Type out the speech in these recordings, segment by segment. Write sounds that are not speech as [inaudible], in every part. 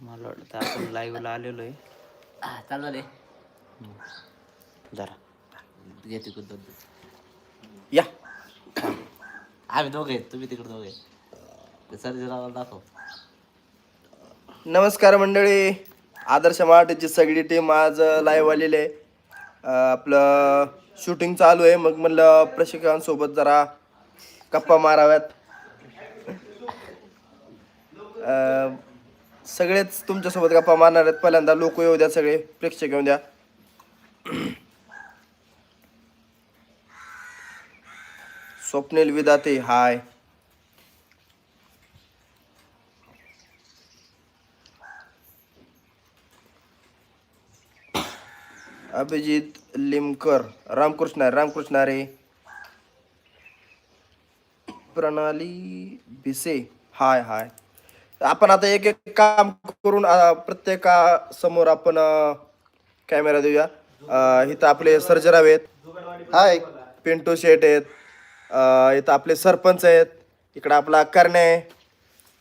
मला वाटतं आपण लाईव्हला आलेलो आहे. चालू जरा. घे तिकडं दोन या. आम्ही दोघे तुम्ही तिकडे दोघे सर्जराला दाखव. नमस्कार मंडळी. आदर्श मराठीची सगळी टीम आज लाईव्ह आलेली आहे. आपलं शूटिंग चालू आहे. मग म्हणलं प्रशिक्षकांसोबत जरा गप्पा माराव्यात. सगळेच तुमच्यासोबत गप्पा मारणार आहेत. पहिल्यांदा लोक येऊ द्या सगळे प्रेक्षक येऊ द्या. स्वप्नील विदाते हाय. अभिजित लिमकर रामकृष्ण रामकृष्ण रे. प्रणाली भिसे हाय हाय. आपण आता एक एक काम करून अं, प्रत्येकासमोर आपण कॅमेरा देऊया. इथं आपले सर्जराव आहेत. हाय. पिंटू शेट आहेत. इथं आपले सरपंच आहेत. इकडं आपला करणे आहे.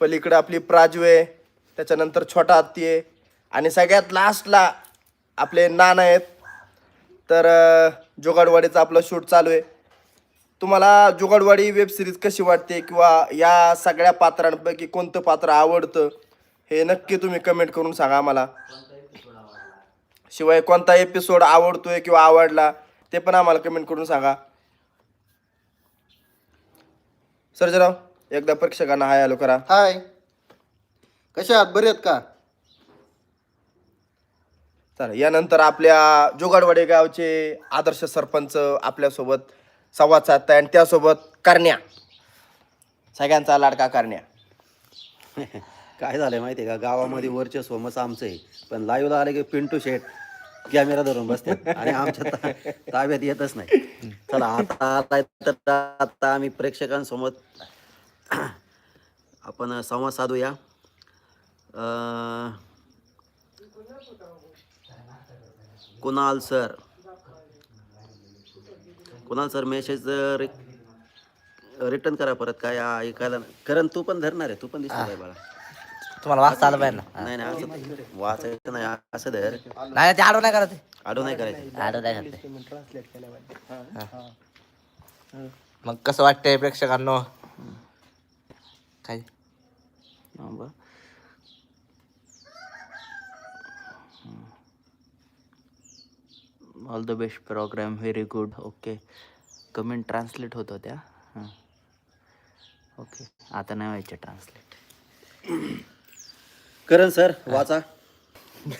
पलीकडे आपली प्राजू आहे. त्याच्यानंतर छोटा हत्ती आहे. आणि सगळ्यात लास्टला आपले नाना आहेत. तर जुगाडवाडीचं आपलं शूट चालू आहे. तुम्हाला जुगाडवाडी वेब सिरीज कशी वाटते किंवा या सगळ्या पात्रांपैकी कोणतं पात्र आवडतं हे नक्की तुम्ही कमेंट करून सांगा आम्हाला. शिवाय कोणता एपिसोड आवडतोय किंवा आवडला ते पण आम्हाला कमेंट करून सांगा. सर्जराव एकदा प्रेक्षकांना हाय हॅलो करा. हाय कसे आहात? बरे आहेत का? चालेल. यानंतर आपल्या जोगाडवाडे गावचे आदर्श सरपंच आपल्यासोबत संवाद साधताय आणि त्यासोबत करण्या. सगळ्यांचा लाडका करण्या. [laughs] काय झालंय माहिती आहे का? गावामध्ये वर्चस्व मस्त आमचं आहे. पण लाईव्हला आले की पिंटू शेट कॅमेरा धरून बसते. आणि आमच्या ता- ताब्यात येतच नाही. चला आता आलाय तर आता आम्ही प्रेक्षकांसोबत [clears throat] आपण संवाद साधूया. अं, Kunal sir. Kunal sir message return करा परत काय ऐकायला कारण तू पण धरणार आहे तू पण दिसणार आहे बाळा. तुम्हाला वाचता आलं पाहिजे ना? नाही नाही असं वाचायचं नाही? असं धर. नाही ते आडव नाही करत आडो नाही करायचं. आडव नाही करत मग कसं वाटतंय प्रेक्षकांनो? काय? Number all the best program very good okay comment translate होत होत्या. हां. ओके आता नाही व्हायचे ट्रान्सलेट करण सर वाचा. [laughs]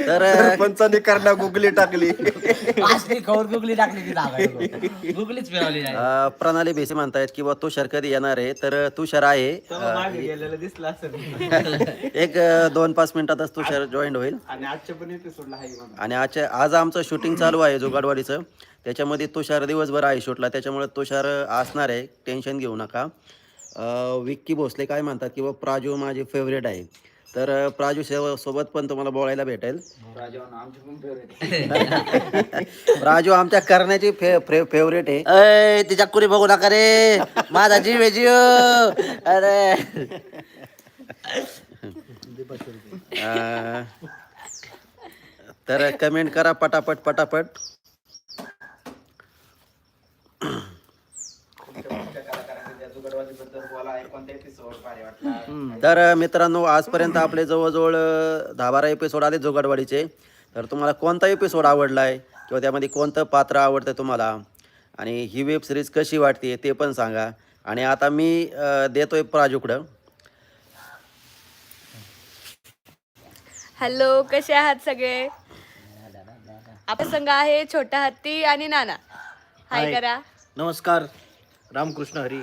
तर सरपंचाने करण्या गुगली टाकली. गुगली टाकली की गुगलीच फिरवली अ, प्रणाली बेसे म्हणतायत की बा तुषार कधी येणार आहे? तर तुषार आहे. [laughs] एक अ, दोन पाच मिनिटातच तुषार जॉईन होईल. आणि आजच्या आज आमचं शूटिंग चालू आहे जुगाडवाडीचं. त्याच्यामध्ये तुषार दिवसभर आहे शूटला त्याच्यामुळे तुषार असणार आहे. टेन्शन घेऊ नका. विक्की भोसले काय म्हणतात की बा प्राजू माझी फेवरेट आहे. तर प्राजू सोबत पण तुम्हाला बोलायला भेटेल. राजू [laughs] आमच्या करण्याची फे, फे, फेवरेट आहे. अय तिच्या कुरी बघू नका रे. माझा जीव आहे जीव. अरे. अं, तर कमेंट करा पटापट पटापट. तर मित्रांनो आजपर्यंत आपले जवळजवळ दहा बारा एपिसोड आले जोगडवाडीचे. तर तुम्हाला कोणता एपिसोड आवडला आहे किंवा त्यामध्ये कोणतं पात्र आवडतं तुम्हाला आणि ही वेब सिरीज कशी वाटते ते पण सांगा. आणि आता मी अं, देतोय प्राजूकडं. हॅलो कसे आहात सगळे? आपल्या संघ आहे छोटा हत्ती आणि नाना. हाय. करा. नमस्कार. रामकृष्ण हरी.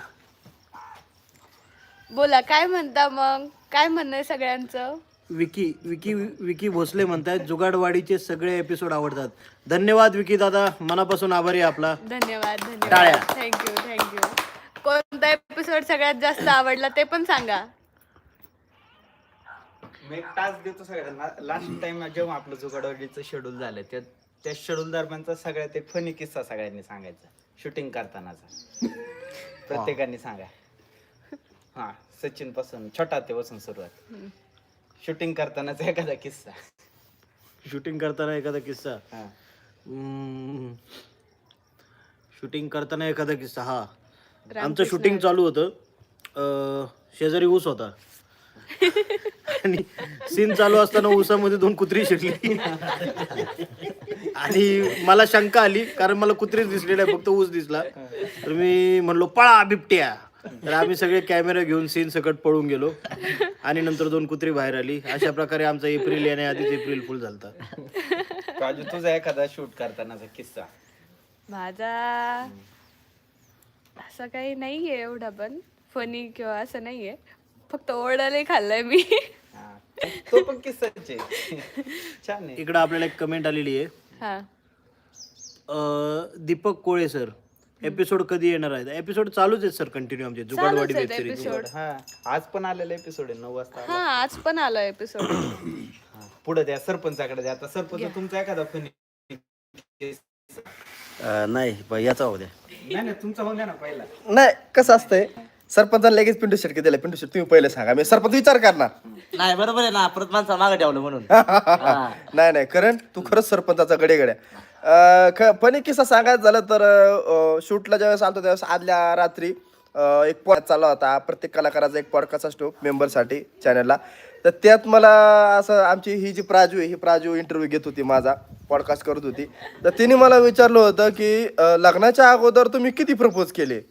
बोला काय म्हणता मग? काय म्हणणं आहे सगळ्यांचं? विकी विकी विकी भोसले म्हणतायत जुगाडवाडीचे सगळे एपिसोड आवडतात. धन्यवाद विकी दादा मनापासून आभारी आहे आपला. धन्यवाद धन्यवाद. थँक्यू थँक्यू कोणता एपिसोड सगळ्यात जास्त आवडला ते पण सांगा. मी एक टास्क देतो सगळ्यांना. लास्ट टाइम जेव्हा आपलं जुगाडवाडीचं शेड्यूल झालं त्या त्या शेड्यूल दरम्यानचा सगळ्यात एक फनी किस्सा सगळ्यांनी सांगायचा. शूटिंग करतानाचा. [laughs] प्रत्येकाने सांगा. हा सचिनपासून छोटा ते पासून सुरुवात. शूटिंग करतानाच एखादा किस्सा. शूटिंग करताना एखादा किस्सा? हा. शूटिंग करताना एखादा किस्सा हा. आमचं शूटिंग चालू होतं. अं, शेजारी ऊस होता. आणि सीन चालू असताना ऊसामध्ये दोन कुत्री शिरली. आणि मला शंका आली कारण मला कुत्रीच दिसले नाही फक्त ऊस दिसला. तर मी म्हणलो पळा बिबट्या. तर आम्ही सगळे कॅमेरा घेऊन सीन सकट पळून गेलो. आणि नंतर दोन कुत्री बाहेर आली. अशा प्रकारे आमचा एप्रिल येण्याआधीच एप्रिल फुल झालता. काजू तुझा एखादा शूट करतानाचा किस्सा? माझा असं काही नाहीये एवढा पण. फनी किंवा असं नाहीये. फक्त ओरडाले खाल्लंय मी. हा. तो पण किस्साच आहे. छान आहे. इकडं आपल्याला एक कमेंट आलेली आहे. हा. अं, दीपक कोळे सर एपिसोड कधी येणार आहे एपिसोड चालूच आहेत सर कंटिन्यू आमचे. जुगाडवाडी वेब सिरीज एपिसोड हा आज पण आलेला एपिसोड आहे नऊ वाजता हा आज पण आलो एपिसोड पुढे द्या सरपंचाकडे द्या. आता सरपंच तुमचा एखादा फनी अं, नाही ब- याचा होऊ द्या. नाही नाही तुमचा होऊन द्या ना पहिला. नाही कसं असतंय? सरपंचाला लगेच पिंटू शेटके दिले. पिंटू शेट तुम्ही पहिले सांगा. मी सरपंच विचार करणार. नाही बरोबर आहे ना. परत माणसा मागे ठेवलं म्हणून. [laughs] नाही नाही कारण तू खरंच सरपंचाचा गडे गड्या ख- पण एक किस्सा सांगायचं झालं तर शूटला ज्यावेळेस आलतो त्यावेळेस आदल्या रात्री एक पॉड चालला होता प्रत्येक कलाकाराचा एक पॉडकास्ट असतो मेंबरसाठी चॅनलला. तर त्यात मला असं आमची ही जी प्राजू आहे ही प्राजू इंटरव्ह्यू घेत होती माझा पॉडकास्ट करत होती. तर तिने मला विचारलं होतं की लग्नाच्या अगोदर तुम्ही किती प्रपोज केले?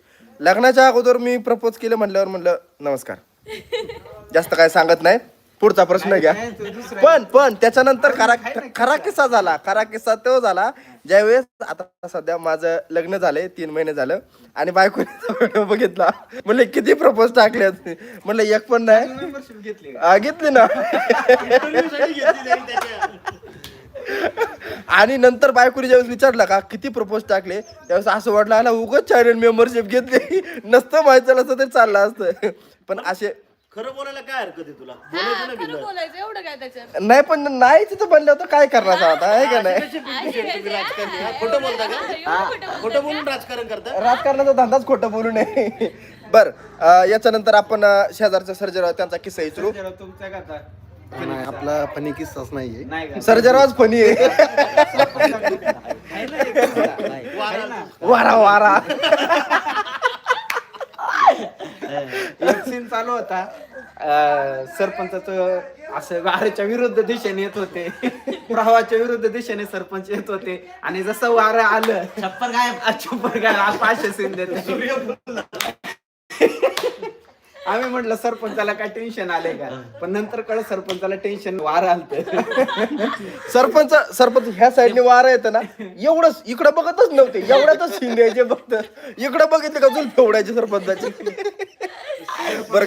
लग्नाच्या अगोदर मी प्रपोज केले म्हटल्यावर म्हणलं नमस्कार. जास्त काय सांगत नाही. पुढचा प्रश्न घ्या. पण पण त्याच्यानंतर खरा खरा किस्सा झाला खरा किस्सा तो झाला ज्यावेळेस आता सध्या माझं लग्न झालंय तीन महिने झालं आणि बायकोने व्हिडिओ बघितला. म्हणले किती प्रपोज टाकलेत म्हणलं एक पण नाही. मेंबरशिप घेतली. घेतली ना. आणि नंतर बायकोने ज्यावेळेस विचारलं का किती प्रपोज टाकले? त्यावेळेस असं वाटलं आला उगाच चॅनल मेंबरशिप घेतली. नसतं माहिती असतं तरी चाललं असतं. पण असे खरं बोलायला काय हरकत आहे तुला? हा, खरं बोलायचं एवढं काय त्याच्यात? नाही पण नाही तिथं बनलं होतं काय करणार आता? आहे का नाही? खोटं बोलता का? खोटं बोलून राजकारण करता? राजकारणाचा धंदाच खोटं बोलू नये. बर याच्यानंतर आपण अं, शेजारच्या सर्जराव त्यांचा किस्सा विचारू. जरा तुमचा एखादा नाही आपला फनी किस्साच नाहीये. नाही का? सर्जरावच फनी आहे. आहे ना एक किस्सा? आहे ना. वारा वारा. एक सीन चालू होता. सरपंचाच असं वाऱ्याच्या विरुद्ध दिशेने येत होते. प्रवाहाच्या विरुद्ध दिशेने सरपंच येत होते. आणि जसं वारं आलं छप्पर काय छप्पर काय पाचशे सीन देते आम्ही म्हटलं सरपंचाला काय टेन्शन आलंय का? पण नंतर कळ सरपंचाला टेन्शन वारं आलत. सरपंच सरपंच ह्या साईडने वारा येतं ना एवढंच इकडं बघतच नव्हते. एवढ्यातच सीन द्यायचे फक्त. इकडं बघितलं का जुल फेवडायचे सरपंचाचे? बरं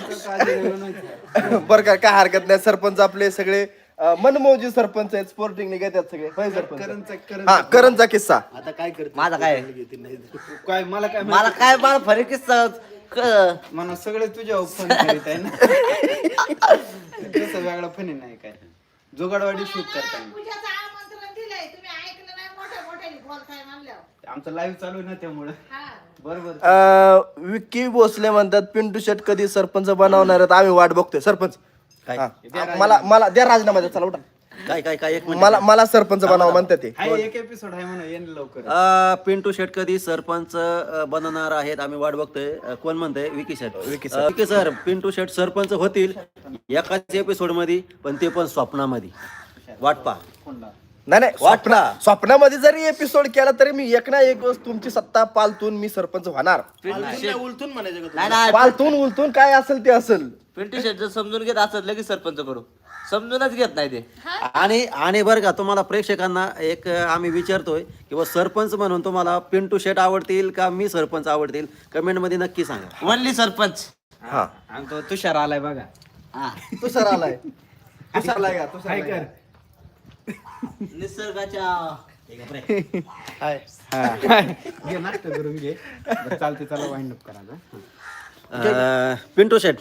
बरं का काय हरकत नाही. सरपंच आपले सगळे अं, मनमौजी सरपंच आहेत. स्पोर्टिंग घेतात सगळे. होय सरपंच? करणचा हा करणचा किस्सा. आता काय करते माझा काय? काय मला काय मला काय मला फरक किस्सा क- म्हणून सगळे तुझ्या फोन करीत आहे ना. [laughs] तसं वेगळा फनी नाही काय. जुगाडवाडी शूट करताना. आमचं लाईव्ह चालू आहे ना त्यामुळं. हा. बरोबर. अं, विक्की भोसले म्हणतात पिंटू शेट कधी सरपंच बनवणार आहेत? आम्ही वाट बघतोय. सरपंच. काय? हा. मला मला द्या राजीनामा द्या. चला उठा. काय काय काय? एक मिनिट. मला मला सरपंच बनावं म्हणतात ते. हाय एक एपिसोड आहे म्हणून येईन लवकर. अ, पिंटू शेट कधी सरपंच अ, बनणार आहेत? आम्ही वाट बघतोय. अ, कोण म्हणतंय? विकी शेट. विकी सर विकी सर पिंटू शेट सरपंच होतील एकाच एपिसोडमध्ये पण ते पण स्वप्नामध्ये. वाट पा नाही नाही स्वप्ना स्वप्नामध्ये जरी एपिसोड केला तरी मी एक ना एक दिवस तुमची सत्ता पालतून मी सरपंच होणार उलटून म्हणायचं का नाही नाही पालतून उलटून काय असेल ते असेल. पिंटू शेट जर समजून घेत असत लगेच सरपंच करू. समजूनच घेत नाही ते. आणि आणि बरं का तुम्हाला प्रेक्षकांना एक अ, आम्ही विचारतोय किंवा सरपंच म्हणून तुम्हाला पिंटू शेट आवडतील का मी सरपंच आवडतील? कमेंटमध्ये नक्की सांगा. वनली सरपंच. हा. आणि तो तुषार आलाय बघा. हा. तुषार आलाय. [laughs] तुषार आलाय का? कर का? निसर्गाच्या चालते चला अप करा पिंटू शेट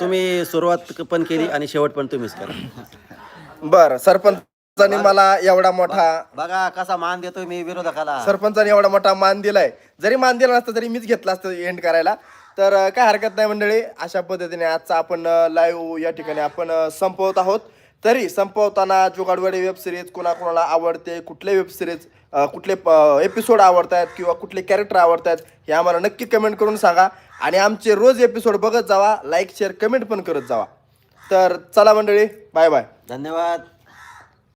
तुम्ही सुरुवात पण केली आणि शेवट पण तुम्हीच करा. [laughs] बरं सरपंच सरपंचाने मला एवढा मोठा बघा कसा मान देतोय मी विरोधकाला. सरपंचाने एवढा मोठा मान दिलाय. जरी मान दिला नसता तरी मीच घेतला असतं एंड करायला. तर काय हरकत नाही मंडळी अशा पद्धतीने आजचा आपण लाईव्ह या ठिकाणी आपण संपवत आहोत. तरी संपवताना जुगाडवाडी वेब सिरीज कोणाकोणाला आवडते कुठले वेब सिरीज कुठले एपिसोड आवडत आहेत किंवा कुठले कॅरेक्टर आवडत आहेत हे आम्हाला नक्की कमेंट करून सांगा. आणि आमचे रोज एपिसोड बघत जावा लाईक शेअर कमेंट पण करत जावा. तर चला मंडळी बाय बाय धन्यवाद.